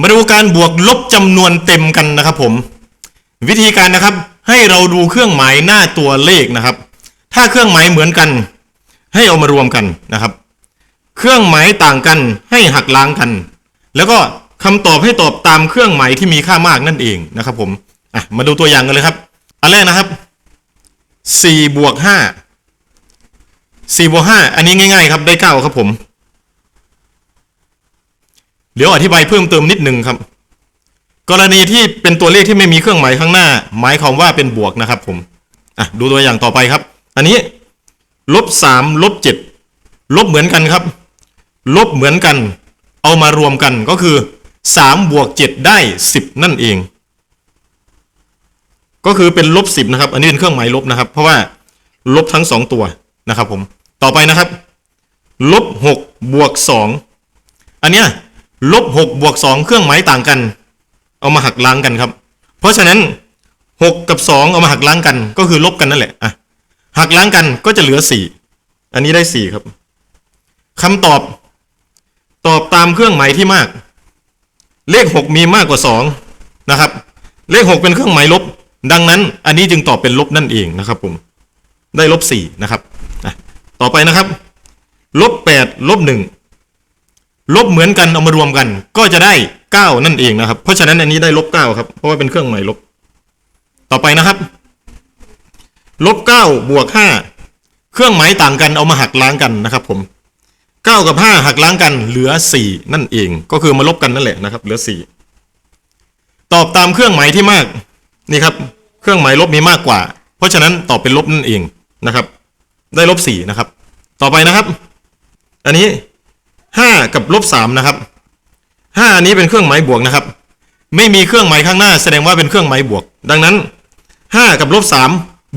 มาดูการบวกลบจำนวนเต็มกันนะครับผม วิธีการนะครับให้เราดูเครื่องหมายหน้าตัวเลขนะครับ ถ้าเครื่องหมายเหมือนกัน ให้เอามารวมกันนะครับ เครื่องหมายต่างกันให้หักล้างกัน แล้วก็คำตอบให้ตอบตามเครื่องหมายที่มีค่ามากนั่นเองนะครับผมอะมาดูตัวอย่างกันเลยครับ อันแรกนะครับ4บวก5 4บวก5อันนี้ง่าย ๆ ครับได้เก้าครับผม เดี๋ยวอธิบายเพิ่มเติมนิดนึงครับ กรณีที่เป็นตัวเลขที่ไม่มีเครื่องหมายข้างหน้า หมายความว่าเป็นบวกนะครับผมอะดูตัวอย่างต่อไปครับ อันนี้ลบสามลบเจ็ดลบเหมือนกันครับ ลบเหมือนกัน เอามารวมกันก็คือสามบวกเจ็ดได้สิบนั่นเอง ก็คือเป็นลบสิบนะครับ อันนี้เป็นเครื่องหมายลบนะครับ เพราะว่าลบทั้งสองตัวนะครับผมต่อไปนะครับลบหกบวกสองอันเนี้ย ลบหกบวกสองเครื่องหมายต่างกัน เอามาหักล้างกันครับ เพราะฉะนั้นหกกับสองเอามาหักล้างกัน ก็คือลบกันนั่นแหละอะหักล้างกันก็จะเหลือสี่อันนี้ได้สี่ครับคำตอบ ตอบตามเครื่องหมายที่มาก เลขหกมีมากกว่าสองนะครับ เลขหกเป็นเครื่องหมายลบ ดังนั้น อันนี้จึงตอบเป็นลบนั่นเองนะครับผมได้ลบสี่นะครับต่อไปนะครับลบแปดลบหนึ่ง ลบเหมือนกันเอามารวมกัน ก็จะได้เก้านั่นเองนะครับ เพราะฉะนั้นอันนี้ได้ลบเก้าครับ เพราะว่าเป็นเครื่องหมายลบ ต่อไปนะครับ ลบเก้าบวกห้าเครื่องหมายต่างกันเอามาหักล้างกันนะครับผมเก้ากับห้าหักล้างกันเหลือสี่นั่นเอง ก็คือมาลบกันนั่นแหละนะครับ เหลือสี่ตอบตามเครื่องหมายที่มากนี่ครับ เครื่องหมายลบมีมากกว่า เพราะฉะนั้นตอบเป็นลบนั่นเองนะครับ ได้ลบสี่นะครับ ต่อไปนะครับ อันนี้ ห้ากับลบสามนะครับห้าอันนี้เป็นเครื่องหมายบวกนะครับ ไม่มีเครื่องหมายข้างหน้า แสดงว่าเป็นเครื่องหมายบวก ดังนั้นห้ากับลบสาม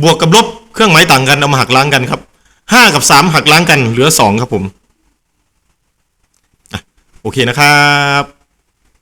บวกกับลบเครื่องหมายต่างกันเอามาหักล้างกันครับห้ากับสามหักล้างกันเหลือสองครับผมอโอเคนะครับ